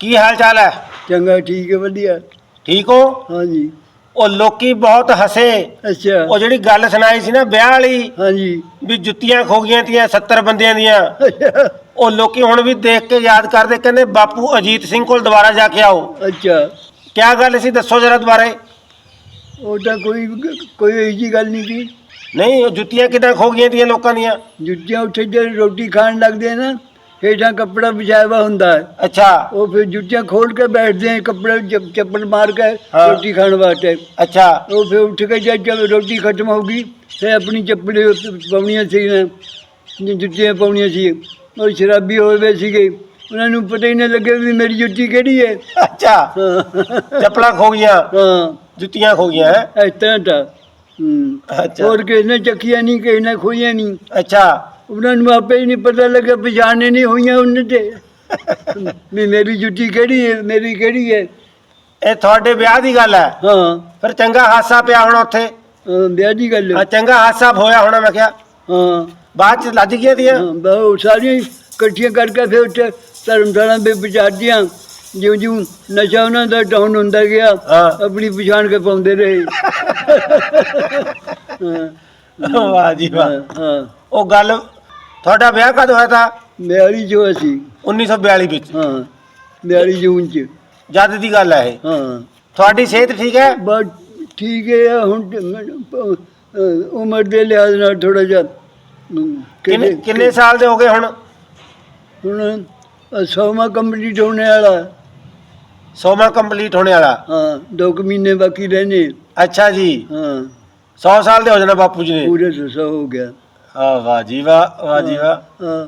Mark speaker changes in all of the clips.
Speaker 1: ਕੀ ਹਾਲ ਚਾਲ ਹੈ?
Speaker 2: ਚੰਗਾ ਠੀਕ ਹੈ ਵਧੀਆ।
Speaker 1: ਠੀਕ ਹੋ?
Speaker 2: ਹਾਂਜੀ।
Speaker 1: ਉਹ ਲੋਕੀ ਬਹੁਤ ਹੱਸੇ।
Speaker 2: ਅੱਛਾ।
Speaker 1: ਉਹ ਜਿਹੜੀ ਗੱਲ ਸੁਣਾਈ ਸੀ ਨਾ ਵਿਆਹ ਵਾਲੀ
Speaker 2: ਹਾਂਜੀ।
Speaker 1: ਵੀ ਜੁੱਤੀਆਂ ਖੋ ਗਈਆਂ ਤੀਆਂ 70 ਬੰਦਿਆਂ ਦੀਆਂ। ਉਹ ਲੋਕੀ ਹੁਣ ਵੀ ਦੇਖ ਕੇ ਯਾਦ ਕਰਦੇ ਕਹਿੰਦੇ ਬਾਪੂ ਅਜੀਤ ਸਿੰਘ ਕੋਲ ਦੁਬਾਰਾ ਜਾ ਕੇ ਆਓ।
Speaker 2: ਅੱਛਾ।
Speaker 1: ਕਿਆ ਗੱਲ ਸੀ ਦੱਸੋ ਜਰਾ ਦੁਬਾਰਾ।
Speaker 2: ਉਹ ਤਾਂ ਕੋਈ ਕੋਈ ਇਹੋ ਜਿਹੀ ਗੱਲ ਨਹੀਂ ਸੀ।
Speaker 1: ਨਹੀਂ ਉਹ ਜੁੱਤੀਆਂ ਕਿਦਾਂ ਖੋ ਗਈਆਂ ਤੀਆਂ ਲੋਕਾਂ ਦੀਆਂ?
Speaker 2: ਜੁੱਤੀਆਂ ਉੱਥੇ ਜੇ ਰੋਟੀ ਖਾਣ ਲੱਗਦੇ ਨਾ ਹੇਠਾਂ ਕੱਪੜਾ ਵਿਛਾਇਆ ਵਾ ਹੁੰਦਾ ਹੈ।
Speaker 1: ਅੱਛਾ।
Speaker 2: ਉਹ ਫਿਰ ਜੁੱਤੀਆਂ ਖੋਲ ਕੇ ਬੈਠਦੇ ਆ ਕੱਪੜੇ ਚ- ਚੱਪਲ ਮਾਰ ਕੇ
Speaker 1: ਹਾਂ।
Speaker 2: ਰੋਟੀ ਖਾਣ ਵਾਸਤੇ।
Speaker 1: ਅੱਛਾ।
Speaker 2: ਉਹ ਫਿਰ ਉੱਠ ਕੇ ਜਦ ਜਦ ਰੋਟੀ ਖਤਮ ਹੋ ਗਈ ਫਿਰ ਆਪਣੀ ਚੱਪਲੇ ਉੱਤੇ ਪਾਉਣੀਆਂ ਸੀ ਨਾ ਜੁੱਤੀਆਂ ਪਾਉਣੀਆਂ ਸੀ। ਉਹ ਸ਼ਰਾਬੀ ਹੋਏ ਵੇ ਸੀਗੇ। ਉਹਨਾਂ ਨੂੰ ਪਤਾ ਹੀ ਨਾ ਲੱਗੇ ਵੀ ਮੇਰੀ ਜੁੱਤੀ ਕਿਹੜੀ ਹੈ।
Speaker 1: ਅੱਛਾ।
Speaker 2: ਹਾਂ
Speaker 1: ਚੱਪਲਾਂ ਖੋ ਗਈਆਂ।
Speaker 2: ਹਾਂ।
Speaker 1: ਜੁੱਤੀਆਂ ਖੋ ਗਈਆਂ ਹੈਂ?
Speaker 2: ਇਸ ਤਰ੍ਹਾਂ ਤਾਂ। ਹੂੰ।
Speaker 1: ਅੱਛਾ।
Speaker 2: ਹੋਰ ਕਿਸੇ ਨੇ ਚੱਕੀਆਂ ਨਹੀਂ ਕਿਸੇ ਨੇ ਖੋਈਆਂ ਨਹੀਂ।
Speaker 1: ਅੱਛਾ।
Speaker 2: ਉਹਨਾਂ ਨੂੰ ਆਪੇ ਹੀ ਨਹੀਂ ਪਤਾ ਲੱਗਾ ਪਛਾਣੇ ਨਹੀਂ ਹੋਈਆਂ ਉਹਨਾਂ ਤੇ ਵੀ ਮੇਰੀ ਜੁੱਤੀ ਕਿਹੜੀ ਹੈ ਮੇਰੀ ਕਿਹੜੀ ਹੈ?
Speaker 1: ਇਹ ਤੁਹਾਡੇ ਵਿਆਹ ਦੀ ਗੱਲ ਹੈ?
Speaker 2: ਹਾਂ।
Speaker 1: ਫਿਰ ਚੰਗਾ ਹਾਸਾ ਪਿਆ ਹੋਣਾ ਉੱਥੇ?
Speaker 2: ਹਾਂ, ਵਿਆਹ ਦੀ ਗੱਲ।
Speaker 1: ਆ ਚੰਗਾ ਹਾਸਾ ਹੋਇਆ ਹੋਣਾ ਮੈਂ ਕਿਹਾ।
Speaker 2: ਹਾਂ।
Speaker 1: ਬਾਅਦ ਚ ਲੱਜ ਗਈਆਂ ਤੀਆਂ
Speaker 2: ਹਾਂ, ਬਹੁਤ ਸਾਰੀਆਂ ਹੀ ਇਕੱਠੀਆਂ ਕਰਕੇ ਫਿਰ ਉੱਥੇ ਧਰਮਸ਼ਾਲਾ ਦੇ ਵਿਚਾਰਦੀਆਂ ਜਿਉਂ ਜਿਉਂ ਨਸ਼ਾ ਉਹਨਾਂ ਦਾ ਡਾਊਨ ਹੁੰਦਾ ਗਿਆ
Speaker 1: ਹਾਂ।
Speaker 2: ਆਪਣੀ ਪਛਾਣ ਕੇ ਪਾਉਂਦੇ ਰਹੇ। ਹਾਂ।
Speaker 1: ਵਾਹ ਜੀ ਵਾਹ।
Speaker 2: ਹਾਂ, ਹਾਂ।
Speaker 1: ਉਹ ਗੱਲ ਤੁਹਾਡਾ ਵਿਆਹ ਕਦ ਹੋਇਆ ਤਾਂ?
Speaker 2: ਮਿਆਰੀ ਜੋ ਅਸੀਂ
Speaker 1: 1942 ਵਿੱਚ।
Speaker 2: ਹਾਂ ਮਿਆਰੀ ਜੂਨ ਚ।
Speaker 1: ਜਦ ਦੀ ਗੱਲ ਹੈ ਇਹ।
Speaker 2: ਹਾਂ।
Speaker 1: ਤੁਹਾਡੀ ਸਿਹਤ ਠੀਕ ਹੈ?
Speaker 2: ਬਸ ਠੀਕ ਹੈ ਹੁਣ ਤੇ ਮੈਨੂੰ ਪ- ਅਹ ਉਮਰ ਦੇ ਲਿਹਾਜ਼ ਨਾਲ ਥੋੜਾ ਜਿਹਾ ਅਮ,
Speaker 1: ਕਿੰਨੇ ਸਾਲ ਦੇ ਹੋ ਗਏ ਹੁਣ?
Speaker 2: ਹੁਣ ਸੌਮਾ ਕੰਪਲੀਟ ਹੋਣੇ ਵਾਲਾ।
Speaker 1: ਸੋਮਾ ਕੰਪਲੀਟ ਹੋਣੇ ਵਾਲਾ।
Speaker 2: ਹਾਂ ਦੋ ਕੁ ਮਹੀਨੇ ਬਾਕੀ ਰਹਿਣੇ।
Speaker 1: ਅੱਛਾ ਜੀ।
Speaker 2: ਹਾਂ।
Speaker 1: 100 ਸਾਲ ਦੇ ਹੋ ਜਾਣਾ ਬਾਪੂ ਜੀ ਨੇ।
Speaker 2: ਪੂਰੇ ਸੌ ਸੌ ਹੋ ਗਿਆ।
Speaker 1: ਆ ਵਾਹ ਜੀ ਵਾਹ ਵਾਹ ਜੀ ਵਾਹ।
Speaker 2: ਹਾਂ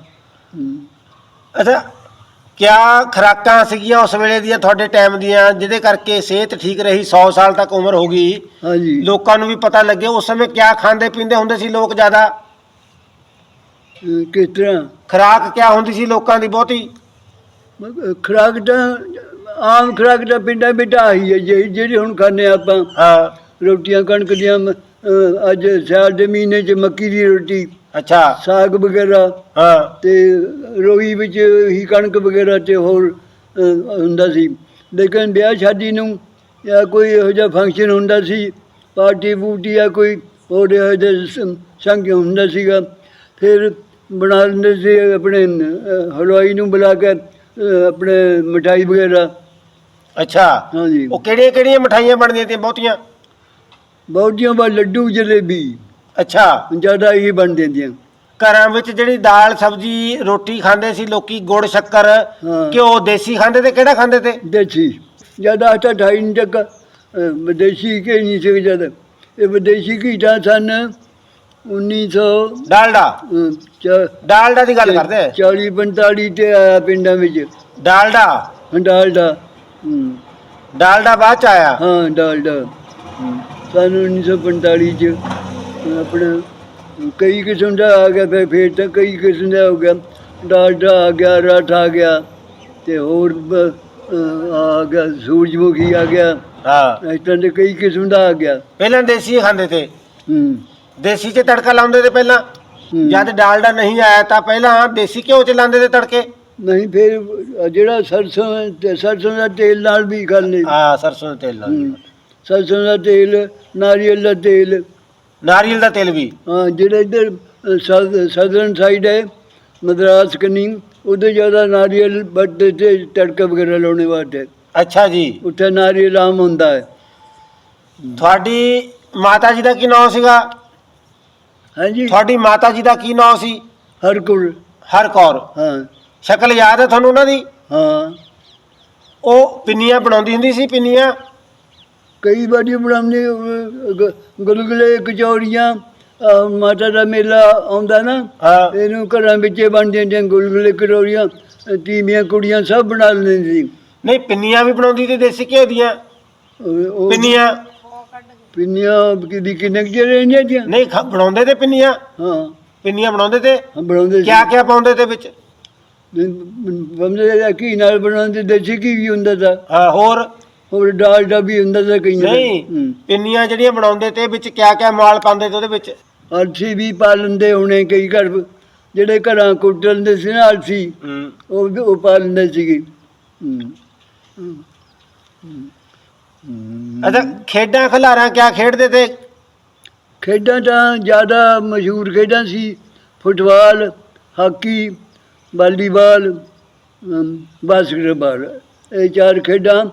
Speaker 1: ਅੱਛਾ ਕਿਆ ਖਰਾਕਾਂ ਸੀਗੀਆਂ ਉਸ ਵੇਲੇ ਦੀਆਂ ਤੁਹਾਡੇ ਟਾਈਮ ਦੀਆਂ ਜਿਹਦੇ ਕਰਕੇ ਸਿਹਤ ਠੀਕ ਰਹੀ 100 ਸਾਲ ਤੱਕ ਉਮਰ ਹੋ ਗਈ?
Speaker 2: ਹਾਂਜੀ।
Speaker 1: ਲੋਕਾਂ ਨੂੰ ਵੀ ਪਤਾ ਲੱਗੇ ਉਸ ਸਮੇਂ ਕਿਆ ਖਾਂਦੇ ਪੀਂਦੇ ਹੁੰਦੇ ਸੀ ਲੋਕ ਜ਼ਿਆਦਾ?
Speaker 2: ਅਹ ਕਿਸ ਤਰ੍ਹਾਂ?
Speaker 1: ਖਰਾਕ ਕਿਆ ਹੁੰਦੀ ਸੀ ਲੋਕਾਂ ਦੀ ਬਹੁਤੀ?
Speaker 2: ਖੁਰਾਕ ਤਾਂ ਆਮ ਖੁਰਾਕ ਤਾਂ ਪਿੰਡਾਂ ਵਿੱਚ ਆਹੀ ਹੈ ਜਿਹੜੀ ਜਿਹੜੀ ਹੁਣ ਖਾਂਦੇ ਹਾਂ ਆਪਾਂ।
Speaker 1: ਹਾਂ।
Speaker 2: ਰੋਟੀਆਂ ਕਣਕ ਦੀਆਂ ਮ- ਅਹ ਅੱਜ ਸਿਆਲ ਦੇ ਮਹੀਨੇ 'ਚ ਮੱਕੀ ਦੀ ਰੋਟੀ
Speaker 1: ਅੱਛਾ।
Speaker 2: ਸਾਗ ਵਗੈਰਾ
Speaker 1: ਹਾਂ।
Speaker 2: ਤੇ ਰੋਈ ਵਿੱਚ ਹੀ ਕਣਕ ਵਗੈਰਾ ਤੇ ਹੋਰ ਅਹ, ਹੁੰਦਾ ਸੀ। ਲੇਕਿਨ ਵਿਆਹ ਸ਼ਾਦੀ ਨੂੰ ਜਾਂ ਕੋਈ ਇਹੋ ਜਿਹਾ ਫੰਕਸ਼ਨ ਹੁੰਦਾ ਸੀ ਪਾਰਟੀ ਬੂਟੀ ਜਾਂ ਕੋਈ ਹੋਰ ਇਹੋ ਜਿਹਾ ਸ- ਸੰਗ ਹੁੰਦਾ ਸੀਗਾ। ਫਿਰ ਬਣਾ ਲੈਂਦੇ ਸੀ ਆਪਣੇ ਅਹ, ਹਲਵਾਈ ਨੂੰ ਬੁਲਾ ਕੇ ਅਹ, ਆਪਣੇ ਮਠਾਈ ਵਗੈਰਾ।
Speaker 1: ਅੱਛਾ।
Speaker 2: ਹਾਂਜੀ।
Speaker 1: ਉਹ ਕਿਹੜੀਆਂ ਕਿਹੜੀਆਂ ਮਠਾਈਆਂ ਬਣਦੀਆਂ ਤੇ ਬਹੁਤੀਆਂ?
Speaker 2: ਬਹੁਤੀਆਂ ਬਾ ਲੱਡੂ ਜਲੇਬੀ।
Speaker 1: ਅੱਛਾ।
Speaker 2: ਜ਼ਿਆਦਾ ਹੀ ਬਣ ਜਾਂਦੀਆਂ।
Speaker 1: ਘਰਾਂ ਵਿੱਚ ਜਿਹੜੀ ਦਾਲ ਸਬਜੀ ਰੋਟੀ ਖਾਂਦੇ ਸੀ ਲੋਕੀ ਗੁੜ ਸ਼ੱਕਰ
Speaker 2: ਹਾਂ।
Speaker 1: ਘਿਓ ਦੇਸੀ ਖਾਂਦੇ ਤੇ ਕਿਹੜਾ ਖਾਂਦੇ ਤੇ?
Speaker 2: ਦੇਸੀ। ਜ਼ਿਆਦਾ ਆਟਾ ਢਾਈ ਨਹੀਂ ਤੱਕ ਵਿਦੇਸ਼ੀ ਘੀ ਨਹੀਂ ਸੀ ਜ਼ਿਆਦਾ ਇਹ ਵਿਦੇਸ਼ੀ ਘੀ ਤਾਂ ਸਨ 1900
Speaker 1: ਡਾਲਡਾ
Speaker 2: ਚ-
Speaker 1: ਡਾਲਡਾ ਦੀ ਗੱਲ ਕਰਦੇ?
Speaker 2: 40 45 ਤੇ ਆਇਆ ਪਿੰਡਾਂ ਵਿੱਚ।
Speaker 1: ਡਾਲਡਾ
Speaker 2: ਡਾਲਡਾ ਹਮ,
Speaker 1: ਡਾਲਡਾ ਬਾਅਦ ਚ ਆਇਆ?
Speaker 2: ਹਾਂ ਡਾਲਡਾ ਹਮ, ਸਨ 1945 ਚ ਆਪਣਾ ਕਈ ਕਿਸਮ ਦਾ ਆ ਗਿਆ ਫਿਰ ਫਿਰ ਤਾਂ ਕਈ ਕਿਸਮ ਦਾ ਹੋ ਗਿਆ। ਡਾਲਡਾ ਆ ਗਿਆ ਰਟ ਆ ਗਿਆ ਤੇ ਹੋਰ ਆ ਗਿਆ ਸੂਰਜਮੁਖੀ ਆ ਗਿਆ।
Speaker 1: ਹਾਂ।
Speaker 2: ਇਸ ਤਰ੍ਹਾਂ ਦੇ ਕਈ ਕਿਸਮ ਦਾ ਆ ਗਿਆ।
Speaker 1: ਪਹਿਲਾਂ ਦੇਸੀ ਖਾਂਦੇ ਤੇ।
Speaker 2: ਹੂੰ।
Speaker 1: ਦੇਸੀ 'ਚ ਤੜਕਾ ਲਾਉਂਦੇ ਤੇ ਪਹਿਲਾਂ। ਜਦ ਡਾਲਡਾ ਨਹੀਂ ਆਇਆ ਤਾਂ ਪਹਿਲਾਂ ਦੇਸੀ ਘਿਓ 'ਚ ਲਾਉਂਦੇ ਤੇ ਤੜਕੇ।
Speaker 2: ਨਹੀਂ ਫਿਰ ਜਿਹੜਾ ਸਰਸੋਂ ਤੇ ਸਰਸੋਂ ਦਾ ਤੇਲ ਨਾਲ ਵੀ ਖਾਂਦੇ।
Speaker 1: ਹਾਂ ਸਰਸੋਂ ਦਾ ਤੇਲ ਨਾਲ।
Speaker 2: ਸਰਸੋਂ ਦਾ ਤੇਲ ਨਾਰੀਅਲ ਦਾ ਤੇਲ।
Speaker 1: ਨਾਰੀਅਲ ਦਾ ਤੇਲ ਵੀ?
Speaker 2: ਹਾਂ ਜਿਹੜਾ ਇੱਧਰ ਸਦਰਨ ਸਾਈਡ ਹੈ ਮਦਰਾਸ ਕਨੀ ਉਹਦੇ ਜ਼ਿਆਦਾ ਨਾਰੀਅਲ ਬੱਟ ਤੇ ਤੜਕਾ ਵਗੈਰਾ ਲਾਉਣੇ ਵਾਸਤੇ।
Speaker 1: ਅੱਛਾ ਜੀ।
Speaker 2: ਉੱਥੇ ਨਾਰੀਅਲ ਆਮ ਹੁੰਦਾ ਹੈ।
Speaker 1: ਤੁਹਾਡੀ ਮਾਤਾ ਜੀ ਦਾ ਕੀ ਨਾਮ ਸੀਗਾ?
Speaker 2: ਹਾਂਜੀ।
Speaker 1: ਤੁਹਾਡੀ ਮਾਤਾ ਜੀ ਦਾ ਕੀ ਨਾਮ ਸੀ?
Speaker 2: ਹਰ ਕੋਲ
Speaker 1: ਹਰਕੌਰ
Speaker 2: ਹਾਂ।
Speaker 1: ਸ਼ਕਲ ਯਾਦ ਹੈ ਤੁਹਾਨੂੰ ਉਹਨਾਂ ਦੀ?
Speaker 2: ਹਾਂ।
Speaker 1: ਉਹ ਪਿੰਨੀਆਂ ਬਣਾਉਂਦੀ ਹੁੰਦੀ ਸੀ ਪਿੰਨੀਆਂ?
Speaker 2: ਕਈ ਵਾਰੀ ਬਣਾਉਂਦੇ ਅਹ, ਗੁਲਗੁਲੇ ਕਚੌੜੀਆਂ ਅਹ, ਮਾਤਾ ਦਾ ਮੇਲਾ ਆਉਂਦਾ ਨਾ
Speaker 1: ਹਾਂ।
Speaker 2: ਇਹਨੂੰ ਘਰਾਂ ਵਿੱਚ ਹੀ ਬਣ ਜਾਂਦੀਆਂ ਗੁਲਗੁਲੇ ਕਰੋੜੀਆਂ ਤੀਵੀਆਂ ਕੁੜੀਆਂ ਸਭ ਬਣਾ ਲੈਂਦੀਆਂ ਸੀ।
Speaker 1: ਨਹੀਂ ਪਿੰਨੀਆਂ ਵੀ ਬਣਾਉਂਦੀ ਤੇ ਦੇਸੀ ਘਿਓ ਦੀਆਂ।
Speaker 2: ਉਹ- ਉਹ
Speaker 1: ਪਿੰਨੀਆਂ।
Speaker 2: ਪਿੰਨੀਆਂ ਕਿਦੀ ਕਿੰਨੇ ਕੁ ਚਿਰ ਰਹਿੰਦੀਆਂ ਤੀਆਂ
Speaker 1: ਨਹੀਂ ਖ- ਬਣਾਉਂਦੇ ਤੇ ਪਿੰਨੀਆਂ।
Speaker 2: ਹਾਂ।
Speaker 1: ਪਿੰਨੀਆਂ ਬਣਾਉਂਦੇ ਤੇ?
Speaker 2: ਹਾਂ, ਬਣਾਉਂਦੇ ਸੀ।
Speaker 1: ਕਿਆ ਕਿਆ ਪਾਉਂਦੇ ਤੇ ਵਿੱਚ?
Speaker 2: ਬੰਦੇ ਦਾ ਘੀ ਨਾਲ ਬਣਾਉਂਦੇ ਦੇਸੀ ਘੀ ਵੀ ਹੁੰਦਾ ਤਾ।
Speaker 1: ਹਾਂ ਹੋਰ?
Speaker 2: ਹੋਰ ਡਾਲ ਦਾ ਵੀ ਹੁੰਦਾ ਤਾ ਕਈਆਂ ਦਾ।
Speaker 1: ਨਹੀਂ। ਪਿੰਨੀਆਂ ਜਿਹੜੀਆਂ ਬਣਾਉਂਦੇ ਤੇ ਵਿੱਚ ਕਿਆ ਕਿਆ ਮਾਲ ਪਾਉਂਦੇ ਤੇ ਉਹਦੇ ਵਿੱਚ
Speaker 2: ਅਲਸੀ ਵੀ ਪਾ ਲੈਂਦੇ ਹੋਣੇ ਕਈ ਘਰ ਜਿਹੜੇ ਘਰਾਂ ਕੁੱਟ ਲੈਂਦੇ ਸੀ ਨਾ ਅਲਸੀ ਉਹ ਉਹ ਪਾ ਲੈਂਦੇ ਸੀਗੇ।
Speaker 1: ਅੱਛਾ ਖੇਡਾਂ ਖਿਲਾਰਾਂ ਕਿਆ ਖੇਡਦੇ ਤੇ
Speaker 2: ਖੇਡਾਂ ਤਾਂ ਜ਼ਿਆਦਾ ਮਸ਼ਹੂਰ ਖੇਡਾਂ ਸੀ ਫੁੱਟਬਾਲ ਹਾਕੀ ਵਾਲੀਬਾਲ ਬਾਸਕਟਬਾਲ ਇਹ ਚਾਰ ਖੇਡਾਂ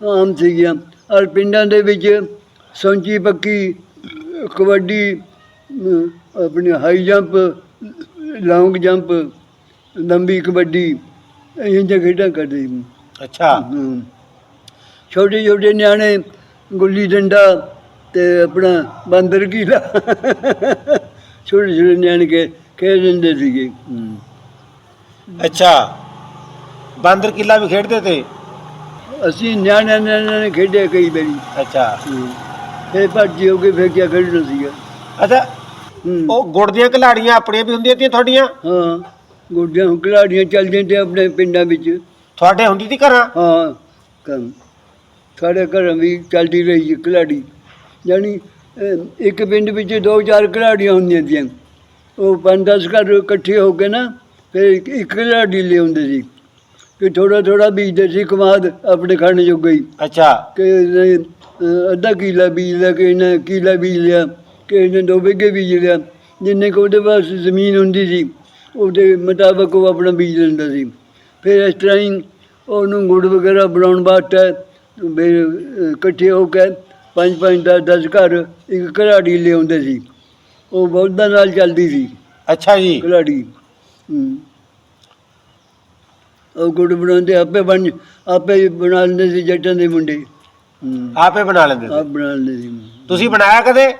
Speaker 2: ਆਮ ਸੀਗੀਆਂ। ਔਰ ਪਿੰਡਾਂ ਦੇ ਵਿੱਚ ਸੌਂਚੀ ਪੱਕੀ ਕਬੱਡੀ ਆਪਣੀ ਹਾਈ ਜੰਪ ਲੌਂਗ ਜੰਪ ਲੰਬੀ ਕਬੱਡੀ ਇਹ ਜਿਹੀਆਂ ਖੇਡਾਂ ਕਰਦੇ ਸੀ
Speaker 1: ਅੱਛਾ।
Speaker 2: ਹਮ। ਛੋਟੇ ਛੋਟੇ ਨਿਆਣੇ ਗੁੱਲੀ ਡੰਡਾ ਤੇ ਆਪਣਾ ਬਾਂਦਰ ਕੀਲਾ ਛੋਟੇ ਛੋਟੇ ਨਿਆਣੇ ਕੇ ਖੇਡ ਦਿੰਦੇ ਸੀਗੇ। ਹਮ।
Speaker 1: ਅੱਛਾ। ਬਾਂਦਰ ਕਿੱਲਾ ਵੀ ਖੇਡਦੇ ਤੇ?
Speaker 2: ਅਸੀਂ ਨਿਆਣਿਆਂ ਨਿਆਣਿਆਂ ਨੇ ਖੇਡਿਆ ਕਈ ਵਾਰੀ।
Speaker 1: ਅੱਛਾ।
Speaker 2: ਹਮ। ਫਿਰ ਭੱਜੀ ਹੋ ਕੇ ਫਿਰ ਕਿਆ ਖੇਡਣਾ ਸੀਗਾ।
Speaker 1: ਅੱਛਾ
Speaker 2: ਹਮ।
Speaker 1: ਉਹ ਗੁੜ ਦੀਆਂ ਖਿਲਾੜੀਆਂ ਆਪਣੀਆਂ ਵੀ ਹੁੰਦੀਆਂ ਤੀਆਂ ਤੁਹਾਡੀਆਂ?
Speaker 2: ਹਾਂ ਗੋਡਿਆਂ ਖਿਲਾੜੀਆਂ ਚੱਲਦੀਆਂ ਤੇ ਆਪਣੇ ਪਿੰਡਾਂ ਵਿੱਚ।
Speaker 1: ਤੁਹਾਡੇ ਹੁੰਦੀ ਤੀ ਘਰਾਂ?
Speaker 2: ਹਾਂ ਕੰਮ ਸਾਡੇ ਘਰਾਂ ਵੀ ਚੱਲਦੀ ਰਹੀ ਹੈ ਖਿਲਾੜੀ ਅਹ, ਇੱਕ ਪਿੰਡ ਵਿੱਚ ਦੋ ਚਾਰ ਖਿਲਾੜੀਆਂ ਹੁੰਦੀਆਂ ਤੀਆਂ। ਉਹ ਪੰਜ ਦਸ ਘਰ ਇਕੱਠੇ ਹੋ ਕੇ ਨਾ ਫਿਰ ਇੱਕ ਇੱਕ ਖਿਲਾੜੀ ਲਿਆਉਂਦੇ ਸੀ। ਕਿ ਥੋੜਾ ਥੋੜਾ ਬੀਜਦੇ ਸੀ ਕਮਾਦ ਆਪਣੇ ਖਾਣੇ ਜੋਗਾ ਹੀ।
Speaker 1: ਅੱਛਾ।
Speaker 2: ਕਿ ਇਹਨੇ, ਅਹ, ਅੱਧਾ ਕਿੱਲਾ ਬੀਜ ਲਿਆ ਕਿ ਇਹਨੇ ਕਿੱਲਾ ਬੀਜ ਲਿਆ ਕਿ ਇਹਨੇ ਦੋ ਬਿੱਗੇ ਬੀਜ ਲਿਆ ਜਿੰਨੇ ਕੁ ਉਹਦੇ ਪਾਸ ਜ਼ਮੀਨ ਹੁੰਦੀ ਸੀ ਉਹਦੇ ਮੁਤਾਬਕ ਉਹ ਆਪਣਾ ਬੀਜ ਲੈਂਦਾ ਸੀ। ਫਿਰ ਇਸ ਤਰ੍ਹਾਂ ਹੀ ਉਹਨੂੰ ਗੁੜ ਵਗੈਰਾ ਬਣਾਉਣ ਵਾਸਤੇ ਅਹ, ਇਕੱਠੇ ਹੋ ਕੇ ਪੰਜ ਪੰਜ ਦਸ ਦਸ ਘਰ ਇੱਕ ਘਰਾੜੀ ਲਿਆਉਂਦੇ ਸੀ। ਉਹ ਬੌਧਾਂ ਨਾਲ ਚੱਲਦੀ ਸੀ।
Speaker 1: ਅੱਛਾ ਜੀ।
Speaker 2: ਘਰਾੜੀ ਹੂੰ। ਉਹ ਗੁੜ ਬਣਾਉਂਦੇ ਆਪੇ ਬਣ ਆਪੇ ਹੀ ਬਣਾ ਲੈਂਦੇ ਸੀ ਜੱਟਾਂ ਦੇ ਮੁੰਡੇ। ਹੂੰ।
Speaker 1: ਆਪੇ ਬਣਾ ਲੈਂਦੇ
Speaker 2: ਆਪ ਬਣਾ ਲੈਂਦੇ ਸੀ।
Speaker 1: ਤੁਸੀਂ ਬਣਾਇਆ ਕਦੇ?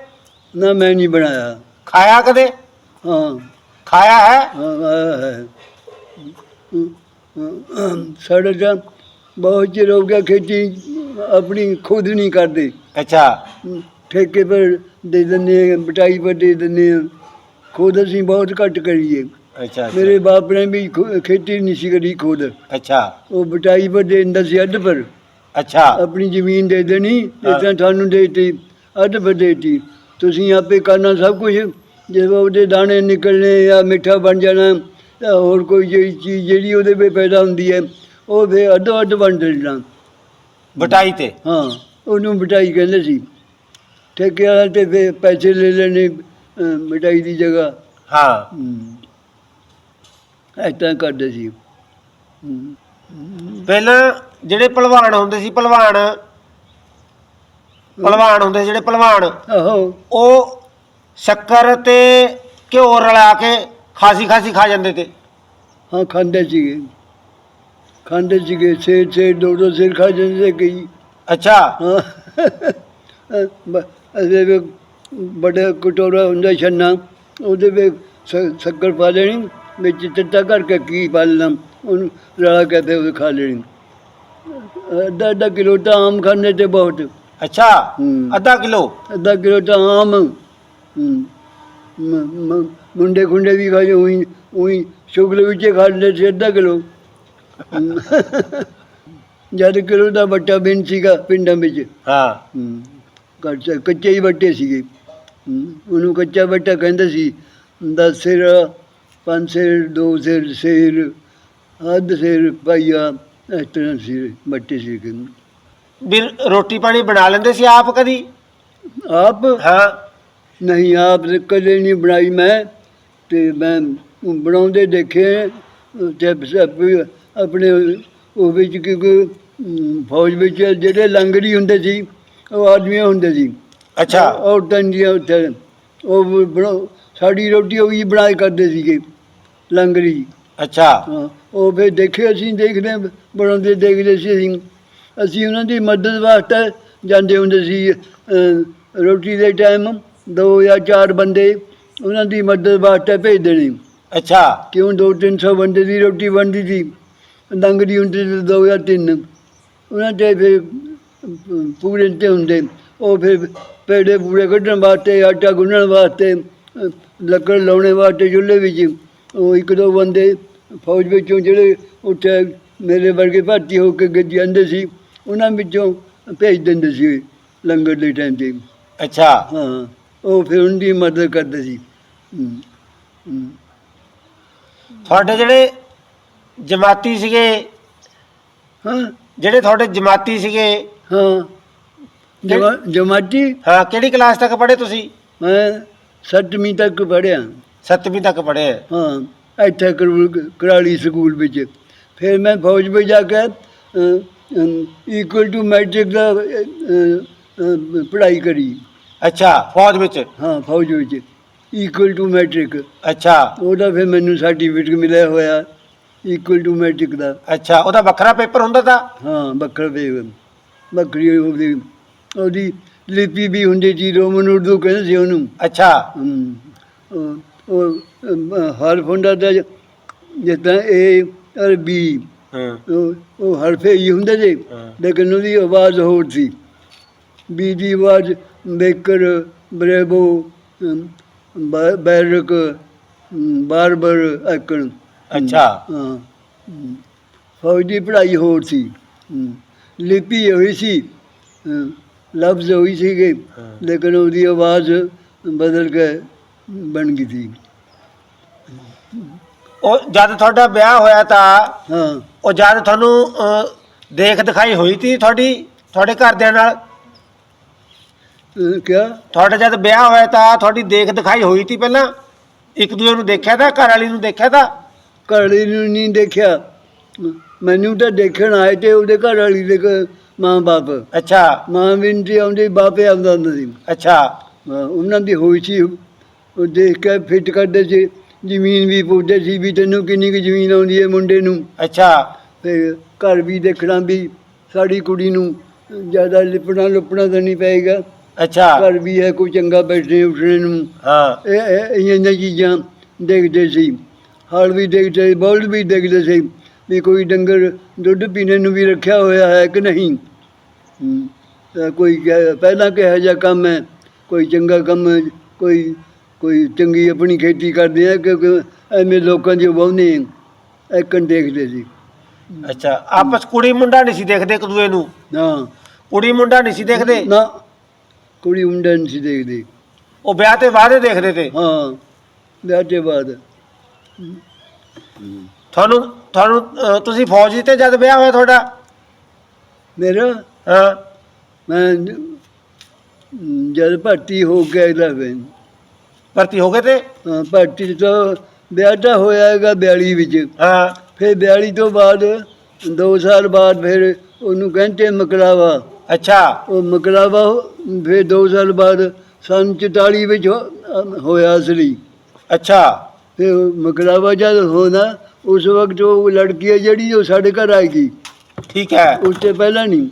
Speaker 2: ਨਾ ਮੈਂ ਨਹੀਂ ਬਣਾਇਆ।
Speaker 1: ਖਾਇਆ ਕਦੇ?
Speaker 2: ਹਾਂ।
Speaker 1: ਖਾਇਆ ਹੈ?
Speaker 2: ਹਾਂ ਆਇਆ ਹੈ। ਹਮ, ਹਮ, ਸਾਡੇ ਤਾਂ ਬਹੁਤ ਚਿਰ ਹੋ ਗਿਆ ਖੇਤੀ ਆਪਣੀ ਖੁਦ ਨਹੀਂ ਕਰਦੇ।
Speaker 1: ਅੱਛਾ।
Speaker 2: ਠੇਕੇ ਪਰ ਦੇ ਦਿੰਦੇ ਹਾਂ ਬਟਾਈ ਪਰ ਦੇ ਦਿੰਦੇ ਹਾਂ ਖੁਦ ਅਸੀਂ ਬਹੁਤ ਘੱਟ ਕਰੀਏ।
Speaker 1: ਅੱਛਾ
Speaker 2: ਮੇਰੇ ਬਾਪ ਨੇ ਵੀ ਖੁ- ਖੇਤੀ ਨਹੀਂ ਸੀ ਕਰੀ ਖੁਦ।
Speaker 1: ਅੱਛਾ।
Speaker 2: ਉਹ ਬਟਾਈ ਪਰ ਦੇ ਦਿੰਦਾ ਸੀ ਅੱਧ ਪਰ।
Speaker 1: ਅੱਛਾ।
Speaker 2: ਆਪਣੀ ਜ਼ਮੀਨ ਦੇ ਦੇਣੀ
Speaker 1: ਹਾਂ।
Speaker 2: ਤਰ੍ਹਾਂ ਤੁਹਾਨੂੰ ਦੇਤੀ ਅੱਧ ਪਰ ਦੇਤੀ। ਤੁਸੀਂ ਆਪੇ ਕਰਨਾ ਸਭ ਕੁਝ। ਜਦੋਂ ਉਹਦੇ ਦਾਣੇ ਨਿਕਲਣੇ ਜਾਂ ਮਿੱਠਾ ਬਣ ਜਾਣਾ ਜਾਂ ਹੋਰ ਕੋਈ ਜਿਹੜੀ ਚੀਜ਼ ਜਿਹੜੀ ਉਹਦੇ ਵਿੱਚ ਪੈਦਾ ਹੁੰਦੀ ਹੈ ਉਹ ਫਿਰ ਅੱਧੋ ਅੱਧ ਵੰਡ ਦੇਣਾ
Speaker 1: ਬਟਾਈ ਤੇ?
Speaker 2: ਹਾਂ ਉਹਨੂੰ ਬਟਾਈ ਕਹਿੰਦੇ ਸੀ। ਠੇਕੇ ਵਾਲਾ ਤੇ ਫਿਰ ਪੈਸੇ ਲੈ ਲੈਣੇ ਅਹ, ਦੀ ਜਗ੍ਹਾ।
Speaker 1: ਹਾਂ।
Speaker 2: ਹਮ। ਤਰ੍ਹਾਂ ਕਰਦੇ ਸੀ।
Speaker 1: ਪਹਿਲਾਂ ਜਿਹੜੇ ਪਹਿਲਵਾਨ ਹੁੰਦੇ ਸੀ ਪਹਿਲਵਾਨ ਪਹਿਲਵਾਨ ਹੁੰਦੇ ਜਿਹੜੇ ਪਹਿਲਵਾਨ
Speaker 2: ਆਹੋ।
Speaker 1: ਉਹ ਸ਼ੱਕਰ ਤੇ ਘਿਓ ਰਲਾ ਕੇ ਖਾਸੀ ਖਾਸੀ ਖਾ ਜਾਂਦੇ ਤੇ।
Speaker 2: ਹਾਂ ਖਾਂਦੇ ਸੀਗੇ। ਖਾਂਦੇ ਸੀਗੇ ਸੇਰ ਸੇਰ ਦੋ ਦੋ ਸਿਰ ਖਾ ਜਾਂਦੇ ਸੀ ਕਈ।
Speaker 1: ਅੱਛਾ।
Speaker 2: ਹਾਂ। ਬ- ਵਿੱਚ ਬੜਾ ਕਟੋਰਾ ਹੁੰਦਾ ਛੰਨਾ ਉਹਦੇ ਵਿੱਚ ਸ- ਸ਼ੱਕਰ ਪਾ ਲੈਣੀ। ਵਿੱਚ ਚਿੱਟਾ ਕਰਕੇ ਕੀ ਪਾ ਲੈਣਾ ਉਹਨੂੰ ਰਲਾ ਕੇ ਤੇ ਉਹ ਖਾ ਲੈਣੀ ਅੱਧਾ ਅੱਧਾ ਕਿਲੋ ਤਾਂ ਆਮ ਖਾਣੇ ਤੇ ਬਹੁਤ
Speaker 1: ਅੱਛਾ
Speaker 2: ਹੂੰ।
Speaker 1: ਅੱਧਾ ਕਿਲੋ
Speaker 2: ਅੱਧਾ ਕਿਲੋ ਤਾਂ ਆਮ ਹੂੰ। ਮ- ਮ- ਮੁੰਡੇ ਖੁੰਡੇ ਵੀ ਖਾਏ ਉਹੀ ਉਹੀ ਸ਼ੁਗਲ ਵਿੱਚ ਹੀ ਖਾ ਲੈਂਦੇ ਸੀ ਅੱਧਾ ਕਿਲੋ ਹੂੰ। ਜਦ ਕਿਲੋ ਦਾ ਵੱਟਾ ਬਿਨ ਸੀਗਾ ਪਿੰਡਾਂ ਵਿੱਚ
Speaker 1: ਹਾਂ
Speaker 2: ਹੂੰ। ਕੱਚੇ ਕੱਚੇ ਹੀ ਵੱਟੇ ਸੀਗੇ ਹੂੰ। ਉਹਨੂੰ ਕੱਚਾ ਵੱਟਾ ਕਹਿੰਦੇ ਸੀ ਦਸ ਸਿਰ ਪੰਜ ਸਿਰ ਦੋ ਸਿਰ ਸਿਰ ਅੱਧ ਸਿਰ ਪਾਈਆ ਇਸ ਤਰ੍ਹਾਂ ਸੀ ਵੱਟੇ ਸੀਗੇ
Speaker 1: ਵੀ ਰੋਟੀ ਪਾਣੀ ਬਣਾ ਲੈਂਦੇ ਸੀ ਆਪ ਕਦੀ?
Speaker 2: ਆਪ?
Speaker 1: ਹਾਂ।
Speaker 2: ਨਹੀਂ ਆਪ ਕਦੇ ਨਹੀਂ ਬਣਾਈ ਮੈਂ ਤੇ ਮੈਂ ਬਣਾਉਂਦੇ ਦੇਖੇ ਤੇ ਆਪਣੇ ਉਹ ਵਿੱਚ ਕਿਉਂਕਿ ਫੌਜ ਵਿੱਚ ਜਿਹੜੇ ਲੰਗੜੀ ਹੁੰਦੇ ਸੀ ਉਹ ਆਦਮੀ ਹੁੰਦੇ ਸੀ।
Speaker 1: ਅੱਛਾ।
Speaker 2: ਔਰਤਾਂ ਦੀਆਂ ਉੱਥੇ ਉਹ ਸਾਡੀ ਰੋਟੀ ਉਹ ਹੀ ਬਣਾਏ ਕਰਦੇ ਸੀਗੇ। ਲੰਗੜੀ
Speaker 1: ਅੱਛਾ।
Speaker 2: ਹਾਂ ਉਹ ਫਿਰ ਦੇਖੇ ਅਸੀਂ ਦੇਖਦੇ ਬਣਾਉਂਦੇ ਦੇਖਦੇ ਸੀ ਅਸੀਂ। ਅਸੀਂ ਉਹਨਾਂ ਦੀ ਮਦਦ ਵਾਸਤੇ ਜਾਂਦੇ ਹੁੰਦੇ ਸੀ ਅਹ, ਰੋਟੀ ਦੇ ਟਾਈਮ ਦੋ ਜਾਂ ਚਾਰ ਬੰਦੇ ਉਹਨਾਂ ਦੀ ਮਦਦ ਵਾਸਤੇ ਭੇਜ ਦੇਣੇ
Speaker 1: ਅੱਛਾ।
Speaker 2: ਕਿਉਂ ਦੋ ਤਿੰਨ ਸੌ ਬੰਦੇ ਦੀ ਰੋਟੀ ਬਣਦੀ ਸੀ ਲੰਗੜੀ ਹੁੰਦੀ ਸੀ ਦੋ ਜਾਂ ਤਿੰਨ। ਉਹਨਾਂ ਤੇ ਫਿਰ ਅਹ, ਪੂਰੇ ਤੇ ਹੁੰਦੇ। ਉਹ ਫਿਰ ਪੇੜੇ ਪੂੜੇ ਕੱਢਣ ਵਾਸਤੇ ਆਟਾ ਗੁੰਨਣ ਵਾਸਤੇ ਅਹ, ਲੱਕੜ ਲਾਉਣੇ ਵਾਸਤੇ ਚੁੱਲ੍ਹੇ ਵਿੱਚ ਉਹ ਇੱਕ ਦੋ ਬੰਦੇ ਫੌਜ ਵਿੱਚੋਂ ਜਿਹੜੇ ਉੱਥੇ ਮੇਰੇ ਵਰਗੇ ਭਰਤੀ ਹੋ ਕੇ ਗ- ਜਾਂਦੇ ਸੀ ਉਹਨਾਂ ਵਿੱਚੋਂ ਭੇਜ ਦਿੰਦੇ ਸੀ ਲੰਗਰ ਦੇ ਟਾਈਮ ਤੇ।
Speaker 1: ਅੱਛਾ।
Speaker 2: ਹਾਂ ਉਹ ਫਿਰ ਉਹਨਾਂ ਦੀ ਮਦਦ ਕਰਦੇ ਸੀ।
Speaker 1: ਤੁਹਾਡੇ ਜਿਹੜੇ ਜਮਾਤੀ ਸੀਗੇ
Speaker 2: ਹਾਂ।
Speaker 1: ਜਿਹੜੇ ਤੁਹਾਡੇ ਜਮਾਤੀ ਸੀਗੇ
Speaker 2: ਹਾਂ। ਜਮਾ ਜਮਾਤੀ?
Speaker 1: ਹਾਂ ਕਿਹੜੀ ਕਲਾਸ ਤੱਕ ਪੜ੍ਹੇ ਤੁਸੀਂ?
Speaker 2: ਮੈਂ ਸੱਤਵੀਂ ਤੱਕ ਪੜ੍ਹਿਆ।
Speaker 1: 7ਵੀਂ ਤੱਕ ਪੜ੍ਹੇ।
Speaker 2: ਹਾਂ ਇੱਥੇ ਕਰਾਲੀ ਸਕੂਲ ਵਿੱਚ। ਫਿਰ ਮੈਂ ਫੌਜ ਵਿੱਚ ਜਾ ਕੇ ਇਕੁਅਲ ਟੂ ਮੈਟ੍ਰਿਕ ਦਾ ਅ, ਅ, ਪੜ੍ਹਾਈ ਕਰੀ।
Speaker 1: ਅੱਛਾ ਫੌਜ ਵਿੱਚ?
Speaker 2: ਹਾਂ ਫੌਜ ਵਿੱਚ। ਇਕੁਅਲ ਟੂ ਮੈਟ੍ਰਿਕ
Speaker 1: ਅੱਛਾ।
Speaker 2: ਉਹਦਾ ਫਿਰ ਮੈਨੂੰ ਸਰਟੀਫਿਕੇਟ ਮਿਲਿਆ ਹੋਇਆ ਇਕੁਅਲ ਟੂ ਮੈਟ੍ਰਿਕ ਦਾ।
Speaker 1: ਅੱਛਾ ਉਹਦਾ ਵੱਖਰਾ ਪੇਪਰ ਹੁੰਦਾ ਤਾਂ?
Speaker 2: ਹਾਂ ਬੱਕਰ ਦੇ ਬੱਕਰੀ ਉਹਦੀ ਉਹਦੀ ਲਿਪੀ ਵੀ ਹੁੰਦੀ ਸੀ ਰੋਮਨ ਉਰਦੂ ਕਹਿੰਦੇ ਸੀ ਉਹਨੂੰ।
Speaker 1: ਅੱਛਾ।
Speaker 2: ਹਮ, ਉਹ ਉਹ ਹਰ ਫੁੰਡਾ ਦਾ ਜਿੱਦਾਂ ਏ ਔਰ ਬੀ
Speaker 1: ਹਾਂ।
Speaker 2: ਉਹ ਉਹ ਹਰਫੇ ਹੀ ਹੁੰਦੇ
Speaker 1: ਹਾਂ।
Speaker 2: ਲੇਕਿਨ ਉਹਦੀ ਆਵਾਜ਼ ਹੋਰ ਸੀ। ਬੀ ਦੀ ਆਵਾਜ਼ ਬੇਕਰ ਬਰੇਬੋ ਬੈਰਕ ਅਮ, ਬਾਰਬਰ ਅਕਣ
Speaker 1: ਅੱਛਾ।
Speaker 2: ਹਾਂ। ਫੌਜ ਦੀ ਪੜ੍ਹਾਈ ਹੋਰ ਸੀ। ਲਿਪੀ ਹੋਈ ਸੀ। ਲਫ਼ਜ਼ ਹੋਈ ਸੀਗੇ। ਲੇਕਿਨ ਉਹਦੀ ਆਵਾਜ਼ ਬਦਲ ਕੇ ਬਣ ਗਈ ਸੀ।
Speaker 1: ਉਹ ਜਦ ਤੁਹਾਡਾ ਵਿਆਹ ਹੋਇਆ ਤਾਂ
Speaker 2: ਹਾਂ।
Speaker 1: ਉਹ ਜਦ ਤੁਹਾਨੂੰ ਅਹ, ਦੇਖ ਦਿਖਾਈ ਹੋਈ ਤੀ ਤੁਹਾਡੀ ਤੁਹਾਡੇ ਘਰਦਿਆਂ ਨਾਲ?
Speaker 2: ਅਹ, ਕਿਆ?
Speaker 1: ਤੁਹਾਡਾ ਜਦ ਵਿਆਹ ਹੋਇਆ ਤਾਂ ਤੁਹਾਡੀ ਦੇਖ ਦਿਖਾਈ ਹੋਈ ਤੀ ਪਹਿਲਾਂ? ਇੱਕ ਦੂਜੇ ਨੂੰ ਦੇਖਿਆ ਤਾਂ ਘਰ ਵਾਲੀ ਨੂੰ ਦੇਖਿਆ ਤਾਂ?
Speaker 2: ਘਰ ਨੂੰ ਨਹੀਂ ਦੇਖਿਆ। ਮੈਨੂੰ ਤਾਂ ਦੇਖਣ ਆਏ ਤੇ ਉਹਦੇ ਘਰ ਵਾਲੀ ਦੇ ਘ- ਮਾਂ ਬਾਪ।
Speaker 1: ਅੱਛਾ।
Speaker 2: ਮਾਂ ਵੀ ਨਹੀਂ ਸੀ ਆਉਂਦੀ ਬਾਪੇ ਆਉਂਦਾ ਹੁੰਦਾ ਸੀ।
Speaker 1: ਅੱਛਾ।
Speaker 2: ਹਾਂ, ਉਹਨਾਂ ਦੀ ਹੋਈ ਸੀ। ਉਹ ਦੇਖ ਕੇ ਫਿੱਟ ਕਰਦੇ ਸੀ ਜ਼ਮੀਨ ਵੀ ਪੁੱਛਦੇ ਸੀ ਵੀ ਤੈਨੂੰ ਕਿੰਨੀ ਕੁ ਜ਼ਮੀਨ ਆਉਂਦੀ ਹੈ ਮੁੰਡੇ ਨੂੰ।
Speaker 1: ਅੱਛਾ।
Speaker 2: ਤੇ ਘਰ ਵੀ ਦੇਖਣਾ ਵੀ ਸਾਡੀ ਕੁੜੀ ਨੂੰ ਜ਼ਿਆਦਾ ਲਿਪਣਾ ਲੁਪਣਾ ਤਾਂ ਨਹੀਂ ਪਏਗਾ।
Speaker 1: ਅੱਛਾ।
Speaker 2: ਘਰ ਵੀ ਹੈ ਕੋਈ ਚੰਗਾ ਬੈਠਣੇ ਉੱਠਣੇ ਨੂੰ।
Speaker 1: ਹਾਂ।
Speaker 2: ਇਹ ਇਹ ਚੀਜ਼ਾਂ ਦੇਖਦੇ ਸੀ। ਹਲ ਵੀ ਦੇਖਦੇ ਸੀ ਬੌਲ ਵੀ ਦੇਖਦੇ ਸੀ ਵੀ ਕੋਈ ਡੰਗਰ ਦੁੱਧ ਪੀਣੇ ਨੂੰ ਵੀ ਰੱਖਿਆ ਹੋਇਆ ਹੈ ਕਿ ਨਹੀਂ। ਕੋਈ ਪਹਿਲਾਂ ਕਿਹੋ ਜਿਹਾ ਕੰਮ ਹੈ ਕੋਈ ਚੰਗਾ ਕੰਮ ਕੋਈ ਕੋਈ ਚੰਗੀ ਆਪਣੀ ਖੇਤੀ ਕਰਦੇ ਆ ਕਿਉਂਕਿ ਐਵੇਂ ਲੋਕਾਂ ਦੀ ਵਾਹੁੰਦੇ ਐਕਣ ਦੇਖਦੇ ਸੀ।
Speaker 1: ਅੱਛਾ ਆਪਸ ਕੁੜੀ ਮੁੰਡਾ ਨਹੀਂ ਸੀ ਦੇਖਦੇ ਇੱਕ ਦੂਏ ਨੂੰ?
Speaker 2: ਹਾਂ
Speaker 1: ਕੁੜੀ ਮੁੰਡਾ ਨਹੀਂ ਸੀ ਦੇਖਦੇ?
Speaker 2: ਨਾ। ਕੁੜੀ ਮੁੰਡਾ ਨਹੀਂ ਸੀ ਦੇਖਦੇ।
Speaker 1: ਉਹ ਵਿਆਹ ਤੇ ਬਾਅਦ ਹੀ ਦੇਖਦੇ ਤੇ?
Speaker 2: ਹਾਂ ਵਿਆਹ ਤੋਂ ਬਾਅਦ।
Speaker 1: ਤੁਹਾਨੂੰ ਤੁਹਾਨੂੰ ਅਹ, ਤੁਸੀਂ ਫੌਜ ਤੇ ਜਦ ਵਿਆਹ ਹੋਇਆ ਤੁਹਾਡਾ?
Speaker 2: ਮੇਰਾ?
Speaker 1: ਹਾਂ।
Speaker 2: ਮੈਂ ਜਦ ਭਰਤੀ ਹੋ ਕੇ ਆਇਆ ਫਿਰ
Speaker 1: ਭਰਤੀ ਹੋ ਗਏ ਤੇ?
Speaker 2: ਭਰਤੀ ਤੋਂ ਵਿਆਹ ਤਾਂ ਹੋਇਆ ਹੈਗਾ 42 ਵਿੱਚ।
Speaker 1: ਹਾਂ।
Speaker 2: ਫਿਰ 42 ਤੋਂ ਬਾਅਦ 2 ਸਾਲ ਬਾਅਦ ਫਿਰ ਉਹਨੂੰ ਕਹਿੰਦੇ ਮਕਲਾਵਾ।
Speaker 1: ਅੱਛਾ।
Speaker 2: ਉਹ ਮਕਲਾਵਾ ਫਿਰ 2 ਸਾਲ ਬਾਅਦ ਸੰਨ 44 ਵਿੱਚ ਹੋ- ਹੋਇਆ ਅਸਲੀ।
Speaker 1: ਅੱਛਾ।
Speaker 2: ਫਿਰ ਉਹ ਮਕਲਾਵਾ ਜਦ ਹੋਣਾ ਉਸ ਵਕਤ ਉਹ ਲੜਕੀ ਹੈ ਜਿਹੜੀ ਉਹ ਸਾਡੇ ਘਰ ਆਏਗੀ
Speaker 1: ਠੀਕ ਹੈ।
Speaker 2: ਉਸ ਤੋਂ ਪਹਿਲਾਂ ਨਹੀਂ।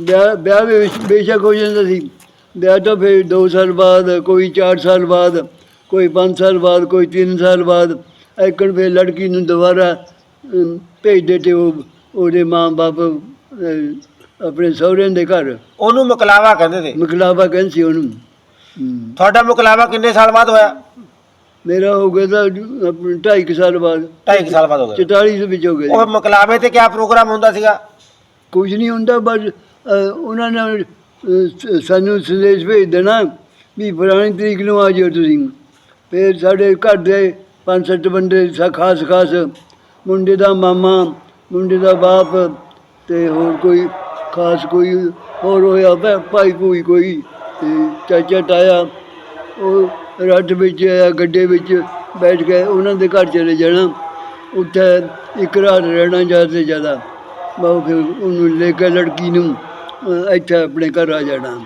Speaker 2: ਵਿਆਹ ਵਿਆਹ ਵੀ ਬੇਸ਼- ਬੇਸ਼ੱਕ ਹੋ ਜਾਂਦਾ ਸੀ। ਵਿਆਹ ਤੋਂ ਫਿਰ 2 ਸਾਲ ਬਾਅਦ ਕੋਈ 4 ਸਾਲ ਬਾਅਦ ਕੋਈ 5 ਸਾਲ ਬਾਅਦ ਕੋਈ 3 ਸਾਲ ਬਾਅਦ ਐਕਣ ਫਿਰ ਲੜਕੀ ਨੂੰ ਦੁਬਾਰਾ ਭੇਜਦੇ ਤੇ ਉਹ ਉਹਦੇ ਮਾਂ-ਬਾਪ ਆਪਣੇ ਸਹੁਰਿਆਂ ਦੇ ਘਰ।
Speaker 1: ਉਹਨੂੰ ਮੁਕਲਾਵਾ ਕਹਿੰਦੇ ਤੇ?
Speaker 2: ਮਕਲਾਵਾ ਕਹਿੰਦੇ ਸੀ ਉਹਨੂੰ।
Speaker 1: ਤੁਹਾਡਾ ਮੁਕਲਾਵਾ ਕਿੰਨੇ ਸਾਲ ਬਾਅਦ ਹੋਇਆ?
Speaker 2: ਮੇਰਾ ਹੋ ਗਿਆ ਤਾਂ ਆਪਣੇ 2.5 ਸਾਲ ਬਾਅਦ।
Speaker 1: 2.5 ਸਾਲ ਬਾਅਦ ਹੋ ਗਿਆ।
Speaker 2: 44 ਦੇ ਵਿੱਚ ਹੋ ਗਿਆ
Speaker 1: ਉਹ ਮੁਕਲਾਵੇ ਤੇ ਕਿਆ ਪ੍ਰੋਗਰਾਮ ਹੁੰਦਾ ਸੀਗਾ?
Speaker 2: ਕੁਝ ਨਹੀਂ ਹੁੰਦਾ ਬਸ ਉਹਨਾਂ ਨੇ ਸ- ਸਾਨੂੰ ਸੰਦੇਸ਼ ਭੇਜ ਦੇਣਾ ਵੀ ਫਲਾਣੀ ਤਰੀਕ ਨੂੰ ਆ ਜਾਓ ਤੁਸੀਂ। ਫਿਰ ਸਾਡੇ ਘਰ ਦੇ ਪੰਜ ਸੱਤ ਬੰਦੇ ਸਾ ਖਾਸ ਖਾਸ ਮੁੰਡੇ ਦਾ ਮਾਮਾ, ਮੁੰਡੇ ਦਾ ਬਾਪ ਤੇ ਹੋਰ ਕੋਈ ਖਾਸ ਕੋਈ ਹੋਰ ਹੋਇਆ ਭਾਈ ਭੂਈ ਕੋਈ ਤੇ ਚਾਚਾ ਤਾਇਆ, ਉਹ ਰੱਡ ਵਿੱਚ ਜਾਂ ਗੱਡੇ ਵਿੱਚ ਬੈਠ ਕੇ ਉਹਨਾਂ ਦੇ ਘਰ ਚਲੇ ਜਾਣਾ। ਉੱਥੇ ਇੱਕ ਰਾਤ ਰਹਿਣਾ ਜ਼ਿਆਦਾ ਤੋਂ ਜ਼ਿਆਦਾ। ਬਹੁਤ ਫਿਰ ਉਹਨੂੰ ਲੈ ਕੇ ਲੜਕੀ ਨੂੰ ਇੱਥੇ ਆਪਣੇ ਘਰ ਆ ਜਾਣਾ।